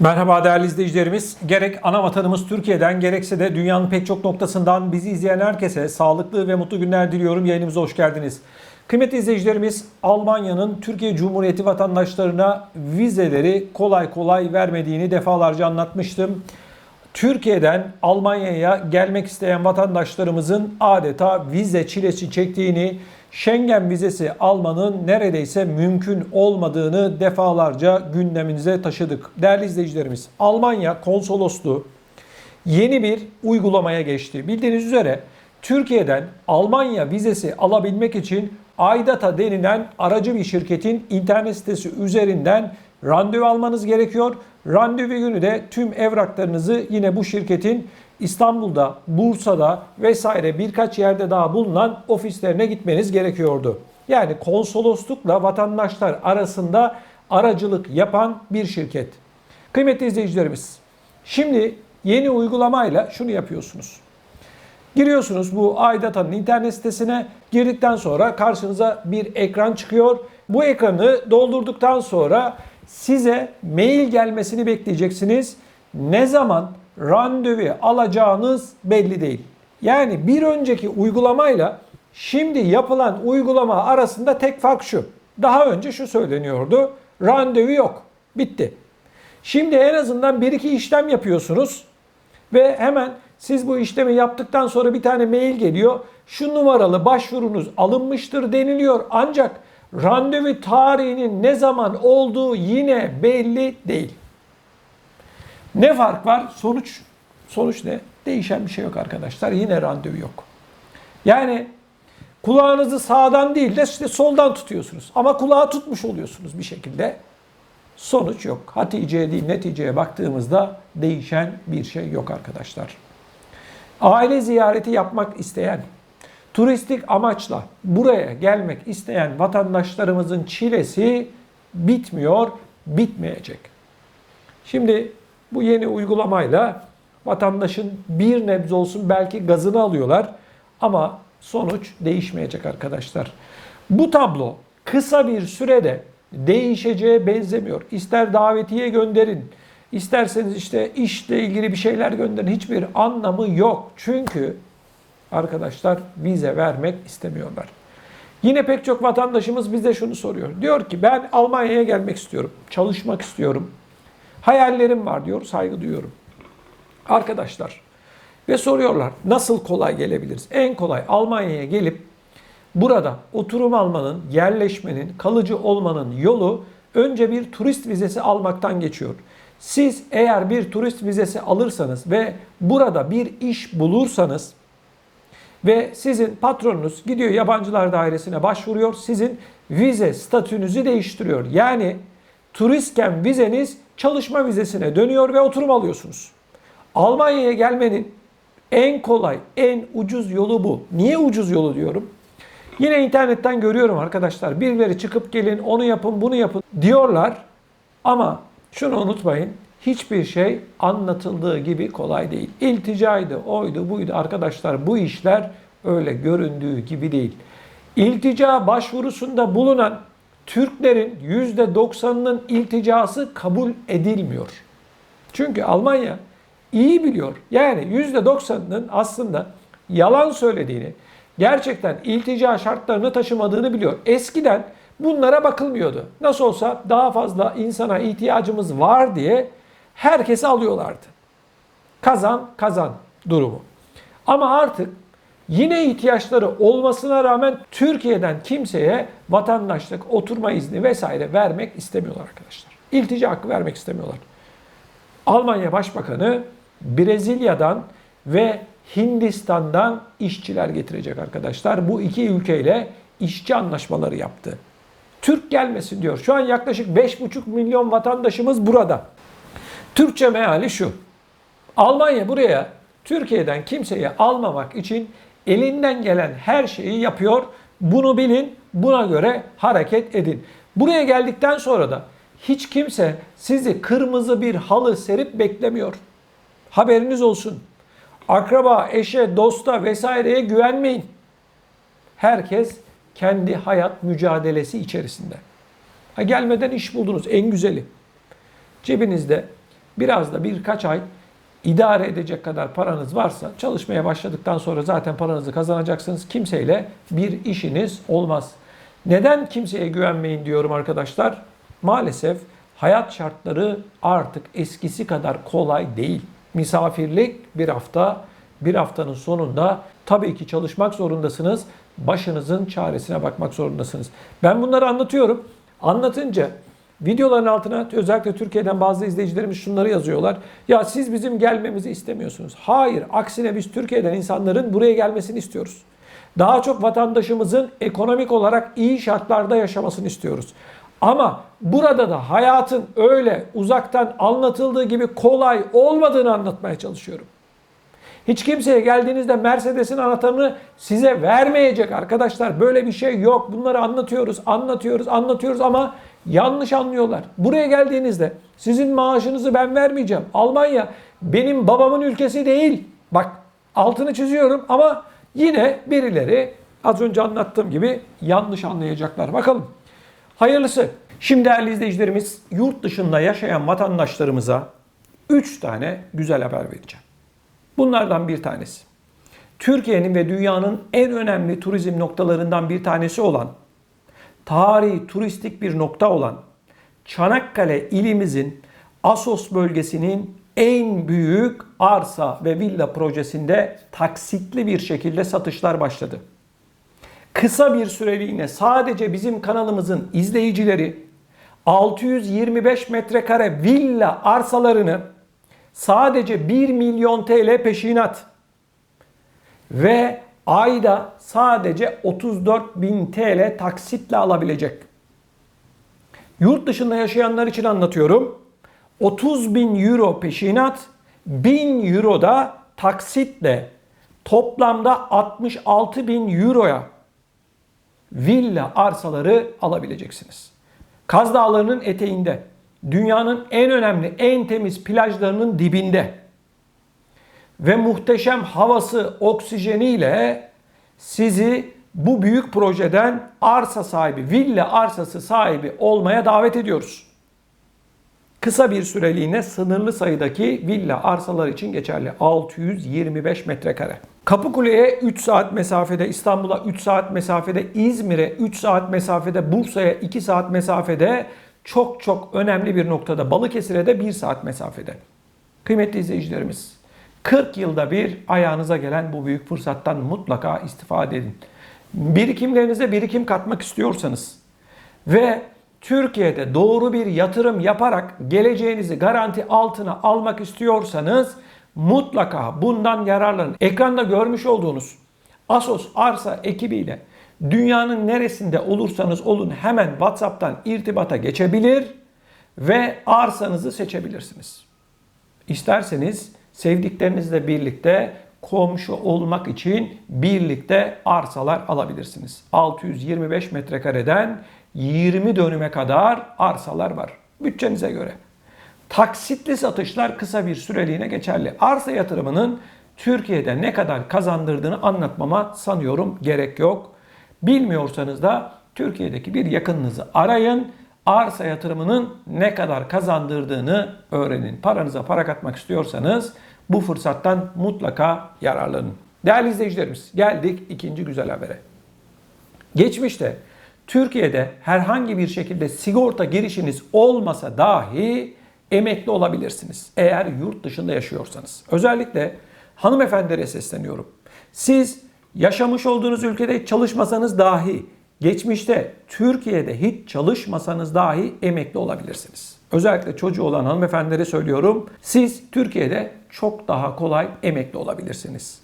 Merhaba değerli izleyicilerimiz. Gerek ana vatanımız Türkiye'den gerekse de dünyanın pek çok noktasından bizi izleyen herkese sağlıklı ve mutlu günler diliyorum. Yayınımıza hoş geldiniz. Kıymetli izleyicilerimiz, Almanya'nın Türkiye Cumhuriyeti vatandaşlarına vizeleri kolay kolay vermediğini defalarca anlatmıştım. Türkiye'den Almanya'ya gelmek isteyen vatandaşlarımızın adeta vize çilesi çektiğini, Schengen vizesi almanın neredeyse mümkün olmadığını defalarca gündeminize taşıdık. Değerli izleyicilerimiz, Almanya konsolosluğu yeni bir uygulamaya geçti. Bildiğiniz üzere Türkiye'den Almanya vizesi alabilmek için Aydata denilen aracı bir şirketin internet sitesi üzerinden randevu almanız gerekiyor. Randevu günü de tüm evraklarınızı yine bu şirketin İstanbul'da, Bursa'da vesaire birkaç yerde daha bulunan ofislerine gitmeniz gerekiyordu. Yani konsoloslukla vatandaşlar arasında aracılık yapan bir şirket. Kıymetli izleyicilerimiz, şimdi yeni uygulamayla şunu yapıyorsunuz. Giriyorsunuz bu Aydata'nın internet sitesine. Girdikten sonra karşınıza bir ekran çıkıyor. Bu ekranı doldurduktan sonra size mail gelmesini bekleyeceksiniz. Ne zaman randevu alacağınız belli değil. Yani bir önceki uygulamayla şimdi yapılan uygulama arasında tek fark şu. Daha önce şu söyleniyordu. Randevu yok. Bitti. Şimdi en azından bir iki işlem yapıyorsunuz ve hemen siz bu işlemi yaptıktan sonra bir tane mail geliyor. Şu numaralı başvurunuz alınmıştır deniliyor. Ancak randevu tarihinin ne zaman olduğu yine belli değil. Ne fark var? Sonuç sonuç ne? Değişen bir şey yok arkadaşlar. Yine randevu yok. Yani kulağınızı sağdan değil de işte soldan tutuyorsunuz. Ama kulağı tutmuş oluyorsunuz bir şekilde. Sonuç yok. Haticeye değil neticeye baktığımızda değişen bir şey yok arkadaşlar. Aile ziyareti yapmak isteyen, turistik amaçla buraya gelmek isteyen vatandaşlarımızın çilesi bitmiyor, bitmeyecek. Şimdi bu yeni uygulamayla vatandaşın bir nebze olsun belki gazını alıyorlar ama sonuç değişmeyecek arkadaşlar. Bu tablo kısa bir sürede değişeceğe benzemiyor. İster davetiye gönderin, isterseniz işte işle ilgili bir şeyler gönderin. Hiçbir anlamı yok. Çünkü arkadaşlar vize vermek istemiyorlar. Yine pek çok vatandaşımız bize şunu soruyor. Diyor ki ben Almanya'ya gelmek istiyorum. Çalışmak istiyorum. Hayallerim var diyor. Saygı duyuyorum. Arkadaşlar ve soruyorlar nasıl kolay gelebiliriz? En kolay Almanya'ya gelip burada oturum almanın, yerleşmenin, kalıcı olmanın yolu önce bir turist vizesi almaktan geçiyor. Siz eğer bir turist vizesi alırsanız ve burada bir iş bulursanız ve sizin patronunuz gidiyor yabancılar dairesine başvuruyor. Sizin vize statünüzü değiştiriyor. Yani turistken vizeniz çalışma vizesine dönüyor ve oturum alıyorsunuz. Almanya'ya gelmenin en kolay, en ucuz yolu bu. Niye ucuz yolu diyorum? Yine internetten görüyorum arkadaşlar. Birileri çıkıp gelin, onu yapın, bunu yapın diyorlar. Ama şunu unutmayın. Hiçbir şey anlatıldığı gibi kolay değil. İlticaydı, oydu, buydu. Arkadaşlar bu işler öyle göründüğü gibi değil. İltica başvurusunda bulunan Türklerin %90'ının ilticası kabul edilmiyor. Çünkü Almanya iyi biliyor. Yani %90'ının aslında yalan söylediğini, gerçekten iltica şartlarını taşımadığını biliyor. Eskiden bunlara bakılmıyordu. Nasıl olsa daha fazla insana ihtiyacımız var diye herkesi alıyorlardı. Kazan kazan durumu. Ama artık yine ihtiyaçları olmasına rağmen Türkiye'den kimseye vatandaşlık, oturma izni vesaire vermek istemiyorlar arkadaşlar. İltica hakkı vermek istemiyorlar. Almanya Başbakanı Brezilya'dan ve Hindistan'dan işçiler getirecek arkadaşlar. Bu iki ülkeyle işçi anlaşmaları yaptı. Türk gelmesin diyor. Şu an yaklaşık 5,5 milyon vatandaşımız burada. Türkçe meali şu. Almanya buraya Türkiye'den kimseyi almamak için elinden gelen her şeyi yapıyor. Bunu bilin, buna göre hareket edin. Buraya geldikten sonra da hiç kimse sizi kırmızı bir halı serip beklemiyor. Haberiniz olsun. Akraba, eşe, dosta vesaireye güvenmeyin. Herkes kendi hayat mücadelesi içerisinde. Ha gelmeden iş buldunuz en güzeli. Cebinizde biraz da birkaç ay idare edecek kadar paranız varsa çalışmaya başladıktan sonra zaten paranızı kazanacaksınız. Kimseyle bir işiniz olmaz. Neden kimseye güvenmeyin diyorum arkadaşlar? Maalesef hayat şartları artık eskisi kadar kolay değil. Misafirlik bir hafta, bir haftanın sonunda tabii ki çalışmak zorundasınız. Başınızın çaresine bakmak zorundasınız. Ben bunları anlatıyorum. Anlatınca videoların altına özellikle Türkiye'den bazı izleyicilerimiz şunları yazıyorlar. Ya siz bizim gelmemizi istemiyorsunuz. Hayır, aksine biz Türkiye'den insanların buraya gelmesini istiyoruz. Daha çok vatandaşımızın ekonomik olarak iyi şartlarda yaşamasını istiyoruz. Ama burada da hayatın öyle uzaktan anlatıldığı gibi kolay olmadığını anlatmaya çalışıyorum. Hiç kimseye geldiğinizde Mercedes'in anahtarını size vermeyecek arkadaşlar. Böyle bir şey yok. Bunları anlatıyoruz, anlatıyoruz, anlatıyoruz ama yanlış anlıyorlar. Buraya geldiğinizde sizin maaşınızı ben vermeyeceğim. Almanya benim babamın ülkesi değil. Bak altını çiziyorum ama yine birileri az önce anlattığım gibi yanlış anlayacaklar. Bakalım. Hayırlısı. Şimdi değerli izleyicilerimiz yurt dışında yaşayan vatandaşlarımıza 3 tane güzel haber vereceğim. Bunlardan bir tanesi. Türkiye'nin ve dünyanın en önemli turizm noktalarından bir tanesi olan, tarihi turistik bir nokta olan Çanakkale ilimizin Asos bölgesinin en büyük arsa ve villa projesinde taksitli bir şekilde satışlar başladı. Kısa bir süreliğine sadece bizim kanalımızın izleyicileri 625 metrekare villa arsalarını sadece 1 milyon TL peşinat ve ayda sadece 34 bin TL taksitle alabilecek. Yurt dışında yaşayanlar için anlatıyorum. 30 bin euro peşinat, 1000 euro da taksitle toplamda 66 bin euroya villa arsaları alabileceksiniz. Kaz Dağları'nın eteğinde dünyanın en önemli, en temiz plajlarının dibinde ve muhteşem havası, oksijeniyle sizi bu büyük projeden arsa sahibi, villa arsası sahibi olmaya davet ediyoruz. Kısa bir süreliğine sınırlı sayıdaki villa arsalar için geçerli. 625 metrekare. Kapıkule'ye 3 saat mesafede, İstanbul'a 3 saat mesafede, İzmir'e 3 saat mesafede, Bursa'ya 2 saat mesafede, çok çok önemli bir noktada Balıkesir'e de 1 saat mesafede. Kıymetli izleyicilerimiz, 40 yılda bir ayağınıza gelen bu büyük fırsattan mutlaka istifade edin. Birikimlerinize birikim katmak istiyorsanız ve Türkiye'de doğru bir yatırım yaparak geleceğinizi garanti altına almak istiyorsanız mutlaka bundan yararlanın. Ekranda görmüş olduğunuz Asos Arsa ekibiyle dünyanın neresinde olursanız olun hemen WhatsApp'tan irtibata geçebilir ve arsanızı seçebilirsiniz. İsterseniz sevdiklerinizle birlikte komşu olmak için birlikte arsalar alabilirsiniz. 625 metrekareden 20 dönüme kadar arsalar var. Bütçenize göre. Taksitli satışlar kısa bir süreliğine geçerli. Arsa yatırımının Türkiye'de ne kadar kazandırdığını anlatmama sanıyorum gerek yok. Bilmiyorsanız da Türkiye'deki bir yakınınızı arayın. Arsa yatırımının ne kadar kazandırdığını öğrenin. Paranıza para katmak istiyorsanız bu fırsattan mutlaka yararlanın. Değerli izleyicilerimiz geldik ikinci güzel habere. Geçmişte Türkiye'de herhangi bir şekilde sigorta girişiniz olmasa dahi emekli olabilirsiniz. Eğer yurt dışında yaşıyorsanız. Özellikle hanımefendilere sesleniyorum. Siz yaşamış olduğunuz ülkede çalışmasanız dahi geçmişte Türkiye'de hiç çalışmasanız dahi emekli olabilirsiniz. Özellikle çocuğu olan hanımefendilere söylüyorum. Siz Türkiye'de çok daha kolay emekli olabilirsiniz.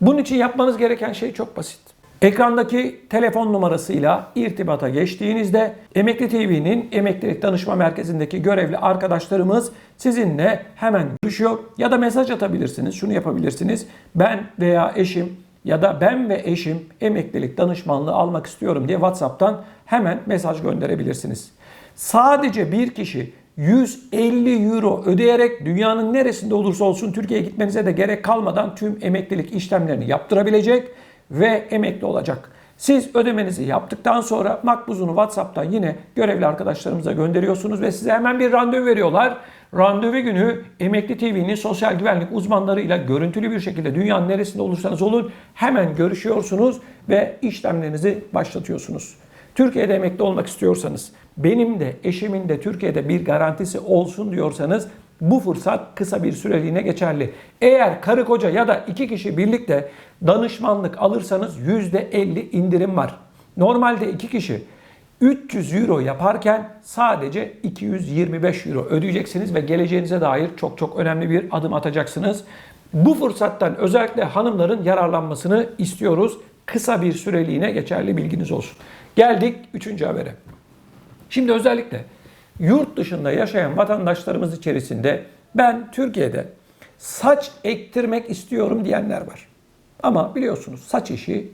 Bunun için yapmanız gereken şey çok basit. Ekrandaki telefon numarasıyla irtibata geçtiğinizde Emekli TV'nin Emeklilik Danışma Merkezi'ndeki görevli arkadaşlarımız sizinle hemen görüşüyor ya da mesaj atabilirsiniz. Şunu yapabilirsiniz. Ben veya eşim ya da ben ve eşim emeklilik danışmanlığı almak istiyorum diye WhatsApp'tan hemen mesaj gönderebilirsiniz. Sadece bir kişi 150 euro ödeyerek dünyanın neresinde olursa olsun Türkiye'ye gitmenize de gerek kalmadan tüm emeklilik işlemlerini yaptırabilecek ve emekli olacak. Siz ödemenizi yaptıktan sonra makbuzunu WhatsApp'tan yine görevli arkadaşlarımıza gönderiyorsunuz ve size hemen bir randevu veriyorlar. Randevu günü Emekli TV'nin sosyal güvenlik uzmanlarıyla görüntülü bir şekilde dünyanın neresinde olursanız olun hemen görüşüyorsunuz ve işlemlerinizi başlatıyorsunuz. Türkiye'de emekli olmak istiyorsanız, benim de eşimin de Türkiye'de bir garantisi olsun diyorsanız bu fırsat kısa bir süreliğine geçerli. Eğer karı koca ya da iki kişi birlikte danışmanlık alırsanız %50 indirim var. Normalde iki kişi 300 euro yaparken sadece 225 euro ödeyeceksiniz ve geleceğinize dair çok çok önemli bir adım atacaksınız. Bu fırsattan özellikle hanımların yararlanmasını istiyoruz. Kısa bir süreliğine geçerli bilginiz olsun. Geldik 3. habere. Şimdi özellikle yurt dışında yaşayan vatandaşlarımız içerisinde ben Türkiye'de saç ektirmek istiyorum diyenler var. Ama biliyorsunuz saç işi,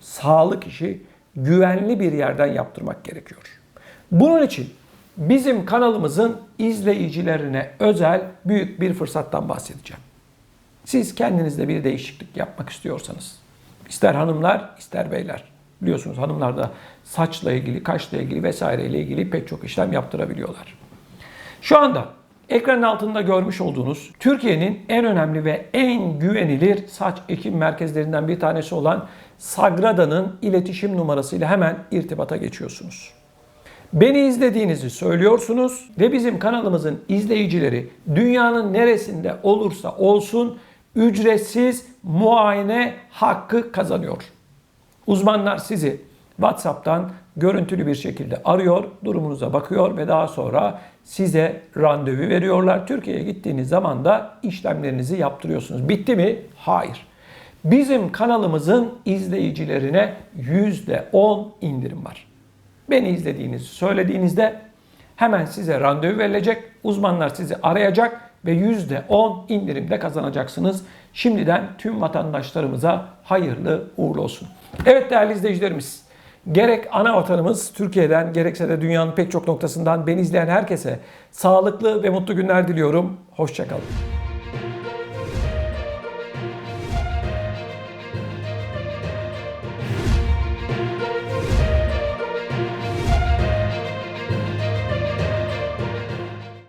sağlık işi güvenli bir yerden yaptırmak gerekiyor. Bunun için bizim kanalımızın izleyicilerine özel büyük bir fırsattan bahsedeceğim. Siz kendinizde bir değişiklik yapmak istiyorsanız, ister hanımlar ister beyler, biliyorsunuz hanımlar da saçla ilgili, kaşla ilgili vesaireyle ilgili pek çok işlem yaptırabiliyorlar. Şu anda ekranın altında görmüş olduğunuz Türkiye'nin en önemli ve en güvenilir saç ekim merkezlerinden bir tanesi olan Sagrada'nın iletişim numarasıyla hemen irtibata geçiyorsunuz. Beni izlediğinizi söylüyorsunuz ve bizim kanalımızın izleyicileri dünyanın neresinde olursa olsun ücretsiz muayene hakkı kazanıyor. Uzmanlar sizi WhatsApp'tan görüntülü bir şekilde arıyor, durumunuza bakıyor ve daha sonra size randevu veriyorlar. Türkiye'ye gittiğiniz zaman da işlemlerinizi yaptırıyorsunuz. Bitti mi? Hayır. Bizim kanalımızın izleyicilerine %10 indirim var. Beni izlediğinizi söylediğinizde hemen size randevu verilecek. Uzmanlar sizi arayacak ve %10 indirimde kazanacaksınız. Şimdiden tüm vatandaşlarımıza hayırlı uğurlu olsun. Evet değerli izleyicilerimiz, gerek ana vatanımız Türkiye'den gerekse de dünyanın pek çok noktasından beni izleyen herkese sağlıklı ve mutlu günler diliyorum. Hoşçakalın.